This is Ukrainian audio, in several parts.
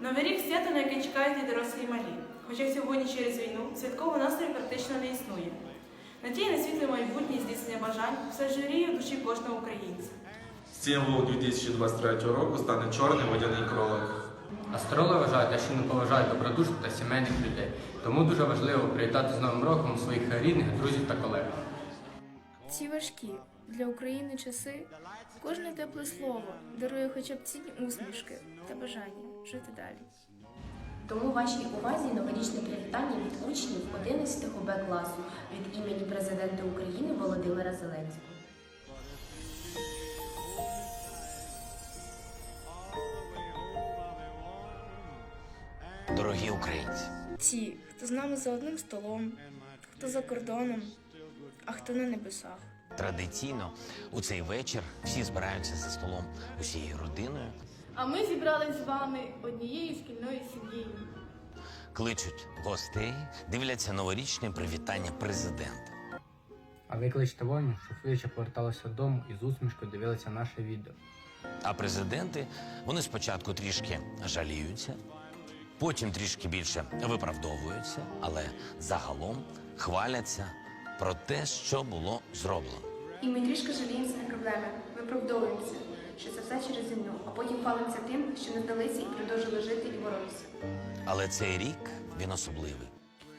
Новий рік свято, на яке чекають і дорослі і малі. Хоча сьогодні через війну святкового настрою практично не існує. Надія на світле майбутнє і здійснення бажань все жиріє в душі кожного українця. Символ 2023 року стане чорний водяний кролик. Астрологи вважають, що не поважають добродушних та сімейних людей. Тому дуже важливо привітати з Новим роком своїх рідних, друзів та колег. Ці важкі для України часи кожне тепле слово дарує хоча б цінні усмішки та бажання жити далі. Тому вашій увазі новорічне привітання від учнів 11 Б класу від імені президента України Володимира Зеленського. Дорогі українці, Ті, хто з нами за одним столом, хто за кордоном, а хто на небесах. традиційно у цей вечір всі збираються за столом усією родиною, А ми зібрались з вами однією шкільною сім'єю. кличуть гостей, дивляться новорічне привітання президента. А ви кличте воїнів, щоб швидше поверталися додому і з усмішкою дивилися наше відео. А президенти вони спочатку трішки жаліються, потім трішки більше виправдовуються, але загалом хваляться про те, що було зроблено. І ми трішки жаліємося на проблеми, виправдовуємося, що це все через війну, а потім хвалимося тим, що не здалися і продовжили жити і боротися. Але цей рік він особливий.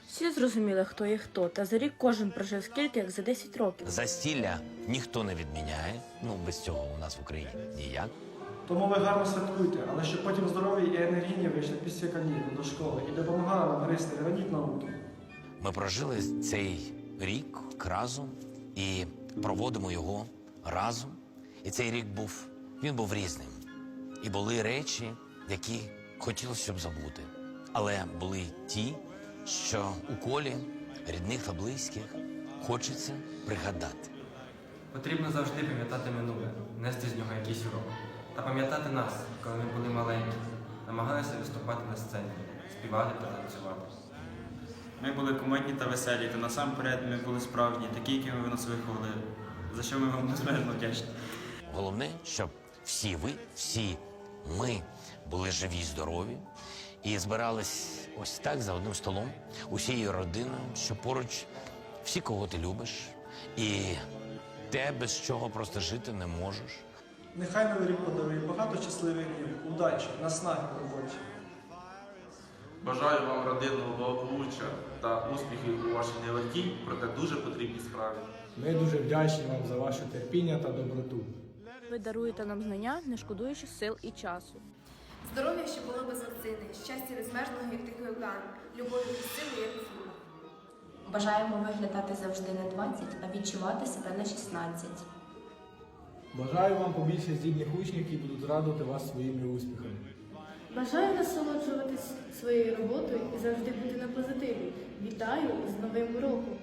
Всі зрозуміли, хто є хто, та за рік кожен прожив скільки, як за 10 років. Застілля ніхто не відміняє. Ну без цього у нас в Україні ніяк. Тому ви гарно святкуйте, але щоб потім здорові і енергійні вийшли після канікул до школи і допомагали нам гристи, радіть науки. Ми прожили цей рік разом і проводимо його разом. І цей рік був він був різним. І були речі, які хотілося б забути. Але були ті, що у колі рідних та близьких хочеться пригадати. Потрібно завжди пам'ятати минуле, нести з нього якийсь урок. Та пам'ятати нас, коли ми були маленькі, намагалися виступати на сцені, співати та танцювати. Ми були комедні та веселі, та насамперед ми були справжні, такі, якими ви нас виховали, за що ми вам безмежно вдячні. Головне, щоб всі ви, всі ми були живі здорові і збирались ось так за одним столом, усією родиною, що поруч всі, кого ти любиш, і те, без чого просто жити не можеш. Нехай новий рік подарує багато щасливих днів, удачі, наснаги в роботі. Бажаю вам родинного благополуччя та успіхів у вашій нелегкій, проте дуже потрібній справі. Ми дуже вдячні вам за ваше терпіння та доброту. Ви даруєте нам знання, не шкодуючи сил і часу. Здоров'я, що було без вакцини, щастя безмежного, як тихий океан, любові сили, як у фільмах. Бажаємо виглядати завжди на 20, а відчувати себе на 16. Бажаю вам побільше здібних учнів, які будуть радувати вас своїми успіхами. Бажаю насолоджуватись своєю роботою і завжди бути на позитиві. Вітаю з Новим роком!